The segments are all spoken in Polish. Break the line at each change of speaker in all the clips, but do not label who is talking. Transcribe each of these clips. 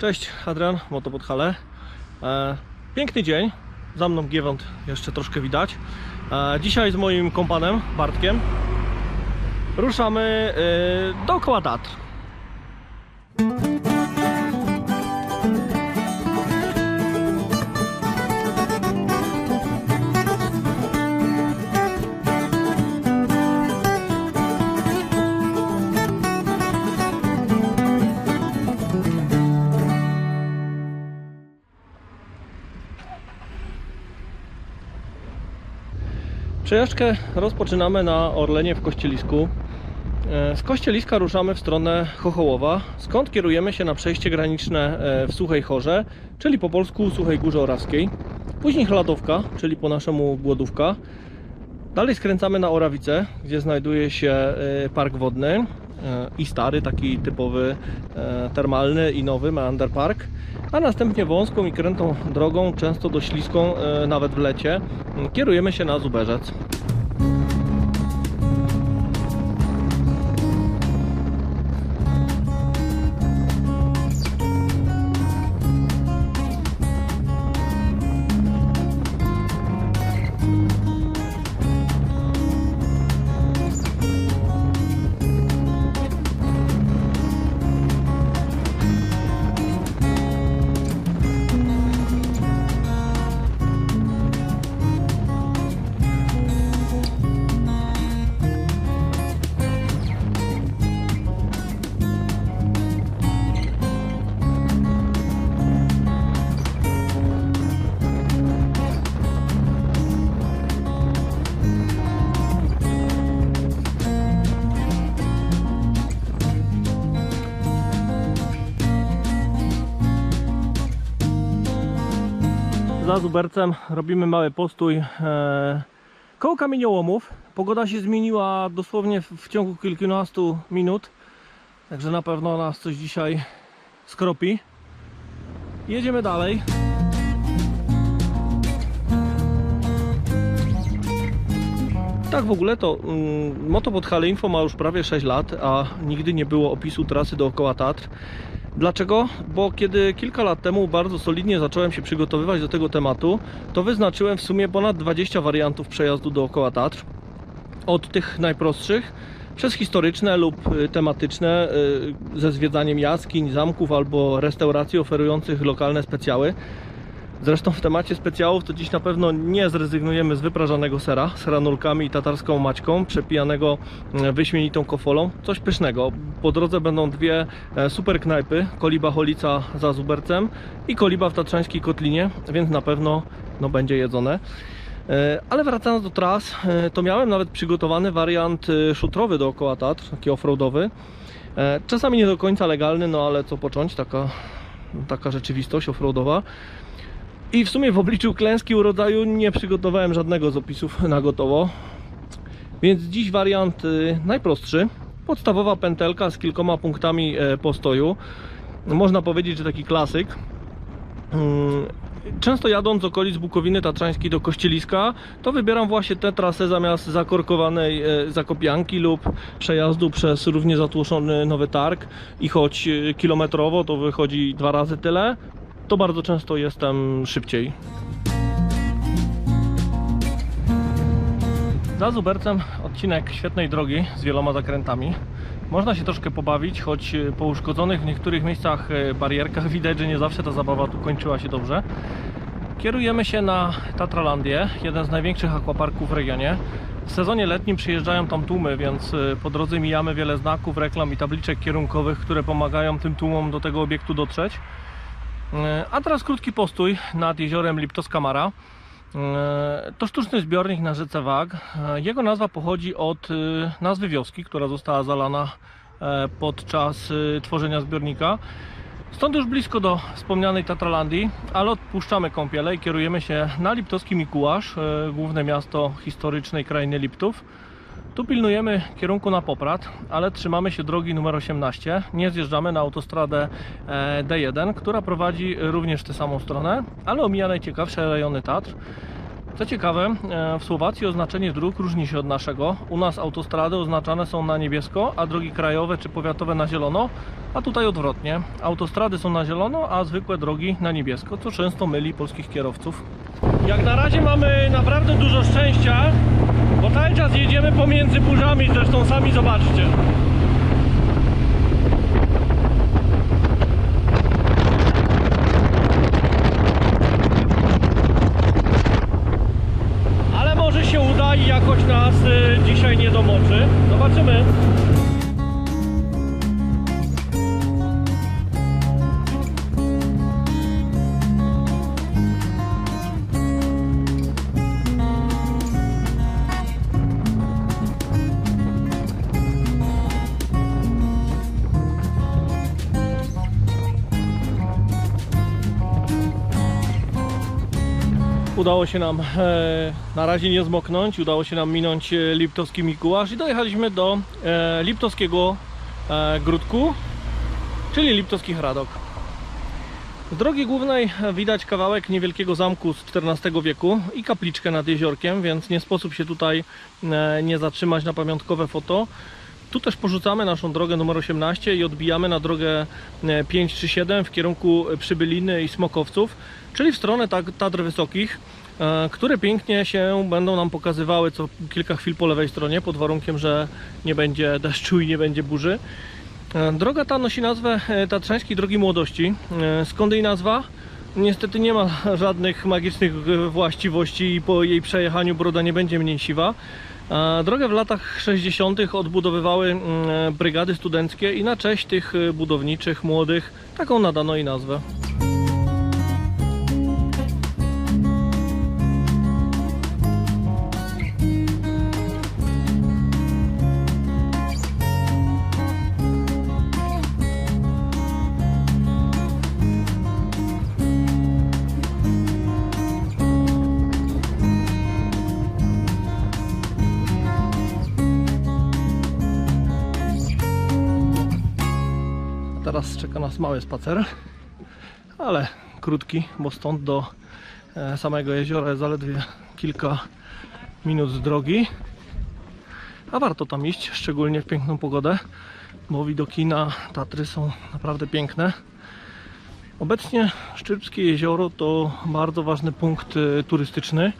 Cześć, Adrian, Moto. E, piękny dzień, za mną Giewont jeszcze troszkę widać. E, dzisiaj z moim kompanem Bartkiem ruszamy e, dookoła Tatr. Przejażdżkę rozpoczynamy na Orlenie w Kościelisku. E, Z Kościeliska ruszamy w stronę Chochołowa, skąd kierujemy się na przejście graniczne e, w Suchej Chorze, czyli po polsku Suchej Górze Orawskiej. Później Chladowka, czyli po naszemu Głodówka. Dalej skręcamy na Orawicę, gdzie znajduje się e, park wodny i stary, taki typowy termalny i nowy Meander Park, a następnie wąską i krętą drogą, często dość śliską, e, nawet w lecie, kierujemy się na Zuberzec. Za Zubercem robimy mały postój e, koło kamieniołomów. Pogoda się zmieniła dosłownie w, ciągu kilkunastu minut, także na pewno nas coś dzisiaj skropi. Jedziemy dalej. Tak w ogóle to mm, Moto Podhale Info ma już prawie 6 lat, a nigdy nie było opisu trasy dookoła Tatr. Dlaczego? Bo kiedy kilka lat temu bardzo solidnie zacząłem się przygotowywać do tego tematu, to wyznaczyłem w sumie ponad 20 wariantów przejazdu dookoła Tatr. Od tych najprostszych, przez historyczne lub y, tematyczne, y, ze zwiedzaniem jaskiń, zamków albo restauracji oferujących lokalne specjały. Zresztą w temacie specjałów to dziś na pewno nie zrezygnujemy z wyprażanego sera, z ranulkami i tatarską maćką, przepijanego e, wyśmienitą kofolą. Coś pysznego. Po drodze będą dwie e, super knajpy, Koliba Holica za Zubercem i Koliba w Tatrzańskiej Kotlinie, więc na pewno no, będzie jedzone. E, Ale wracając do tras, e, to miałem nawet przygotowany wariant szutrowy dookoła Tatr, taki offroadowy. Czasami nie do końca legalny, no ale co począć, taka, taka rzeczywistość offroadowa. I w sumie w obliczu klęski urodzaju nie przygotowałem żadnego z opisów na gotowo. Więc dziś wariant y, najprostszy. Podstawowa pętelka z kilkoma punktami e, postoju. Można powiedzieć, że taki klasyk. Mm, Często jadąc z okolic Bukowiny Tatrzańskiej do Kościeliska, to wybieram właśnie tę trasę zamiast zakorkowanej e, Zakopianki lub przejazdu przez równie zatłoczony Nowy Targ i choć e, kilometrowo to wychodzi dwa razy tyle, to bardzo często jestem szybciej. Za Zubercem odcinek świetnej drogi z wieloma zakrętami. Można się troszkę pobawić, choć e, po uszkodzonych w niektórych miejscach e, barierkach widać, że nie zawsze ta zabawa tu kończyła się dobrze. Kierujemy się na Tatralandię, jeden z największych aquaparków w regionie. W sezonie letnim przyjeżdżają tam tłumy, więc e, po drodze mijamy wiele znaków, reklam i tabliczek kierunkowych, które pomagają tym tłumom do tego obiektu dotrzeć. E, A teraz krótki postój nad jeziorem Liptos-Kamara. E, To sztuczny zbiornik na rzece Wag. E, Jego nazwa pochodzi od nazwy wioski, która została zalana podczas tworzenia zbiornika. Stąd już blisko do wspomnianej Tatralandii, ale odpuszczamy kąpiele i kierujemy się na Liptowski Mikułasz, główne miasto historycznej krainy Liptów. Tu pilnujemy kierunku na Poprad, ale trzymamy się drogi numer 18. Nie zjeżdżamy na autostradę e, D1, która prowadzi również w tę samą stronę, ale omija najciekawsze rejony Tatr. Co ciekawe, e, w Słowacji oznaczenie dróg różni się od naszego. U nas autostrady oznaczane są na niebiesko, a drogi krajowe czy powiatowe na zielono, a tutaj odwrotnie. Autostrady są na zielono, a zwykłe drogi na niebiesko, co często myli polskich kierowców. Jak na razie mamy naprawdę dużo szczęścia, bo cały czas jedziemy pomiędzy burzami, zresztą sami zobaczcie. Udało się nam e, na razie nie zmoknąć, udało się nam minąć e, Liptowski Mikułasz i dojechaliśmy do e, Liptowskiego e, Gródku, czyli Liptowski Hradok. Z drogi głównej widać kawałek niewielkiego zamku z XIV wieku i kapliczkę nad jeziorkiem, więc nie sposób się tutaj e, nie zatrzymać na pamiątkowe foto. Tu też porzucamy naszą drogę numer 18 i odbijamy na drogę e, 537 w kierunku Przybyliny i Smokowców, czyli w stronę Tak- Tatr Wysokich, e, które pięknie się będą nam pokazywały co kilka chwil po lewej stronie, pod warunkiem, że nie będzie deszczu i nie będzie burzy. E, Droga ta nosi nazwę e, Tatrzańskiej Drogi Młodości. E, Skąd jej nazwa? Niestety nie ma żadnych magicznych e, właściwości i po jej przejechaniu broda nie będzie mniej siwa. Drogę w latach 60. odbudowywały mm, e, brygady studenckie i na cześć tych e, budowniczych, młodych, taką nadano jej nazwę. Teraz czeka nas mały spacer, ale krótki, bo stąd do e, samego jeziora jest zaledwie kilka minut z drogi. A warto tam iść, szczególnie w piękną pogodę, bo widoki na Tatry są naprawdę piękne. Obecnie Szczypskie Jezioro to bardzo ważny punkt e, turystyczny.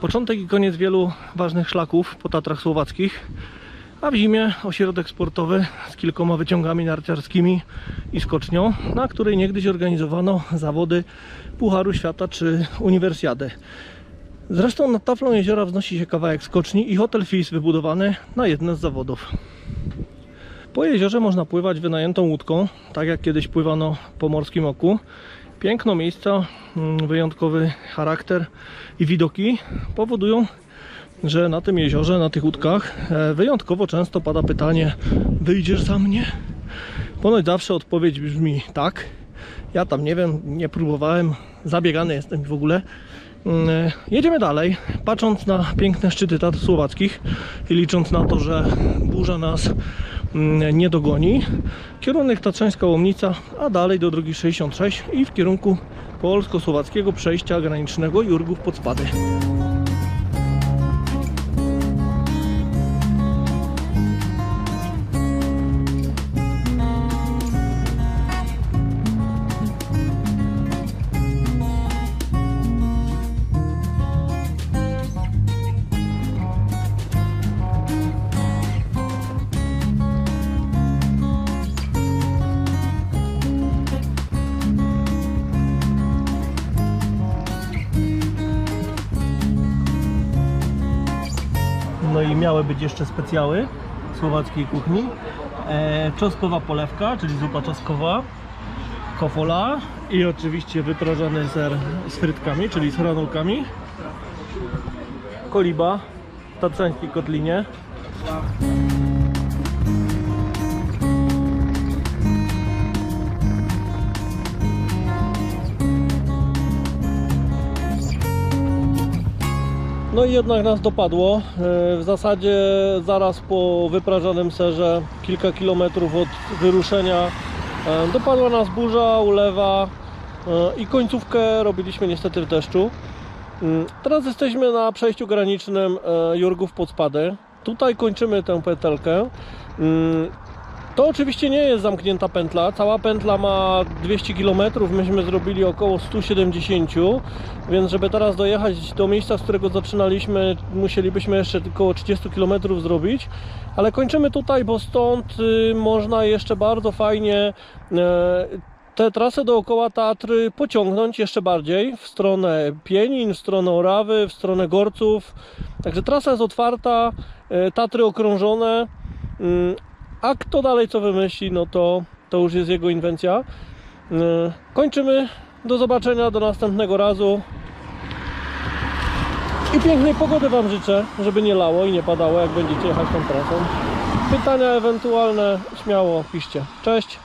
Początek i koniec wielu ważnych szlaków po Tatrach Słowackich. A w zimie ośrodek sportowy z kilkoma wyciągami narciarskimi i skocznią, na której niegdyś organizowano zawody Pucharu Świata czy Uniwersjadę. Zresztą nad taflą jeziora wznosi się kawałek skoczni i hotel FIS wybudowany na jedne z zawodów. Po jeziorze można pływać wynajętą łódką, tak jak kiedyś pływano po Morskim Oku. Piękno miejsca, mm, wyjątkowy charakter i widoki powodują, że na tym jeziorze, na tych łódkach e, wyjątkowo często pada pytanie wyjdziesz za mnie? Ponoć zawsze odpowiedź brzmi tak. Ja tam nie wiem, nie próbowałem, zabiegany jestem w ogóle. Mm, e, Jedziemy dalej, patrząc na piękne szczyty Tatr Słowackich i licząc na to, że burza nas mm, nie dogoni. Kierunek Tatrzańska Łomnica, a dalej do drogi 66 i w kierunku polsko-słowackiego przejścia granicznego Jurgów pod Spady. I miały być jeszcze specjały słowackiej kuchni. E, czosnkowa polewka, czyli zupa czosnkowa, kofola i oczywiście wyprażony ser z frytkami, czyli z hranolkami. Koliba w tatrzańskiej kotlinie. No i jednak nas dopadło. E, W zasadzie zaraz po wyprażonym serze, kilka kilometrów od wyruszenia, e, dopadła nas burza, ulewa e, i końcówkę robiliśmy niestety w deszczu. Mm, Teraz jesteśmy na przejściu granicznym Jurgów pod Spady. Tutaj kończymy tę pętelkę. Mm, To oczywiście nie jest zamknięta pętla. Cała pętla ma 200 km, myśmy zrobili około 170, więc żeby teraz dojechać do miejsca, z którego zaczynaliśmy, musielibyśmy jeszcze około 30 km zrobić. Ale kończymy tutaj, bo stąd y, można jeszcze bardzo fajnie e, tę trasę dookoła Tatry pociągnąć jeszcze bardziej w stronę Pienin, w stronę Orawy, w stronę Gorców. Także trasa jest otwarta, e, Tatry okrążone. A kto dalej co wymyśli, no to, to już jest jego inwencja. E, Kończymy. Do zobaczenia, do następnego razu. I pięknej pogody Wam życzę, żeby nie lało i nie padało, jak będziecie jechać tą trasą. Pytania ewentualne śmiało piszcie. Cześć!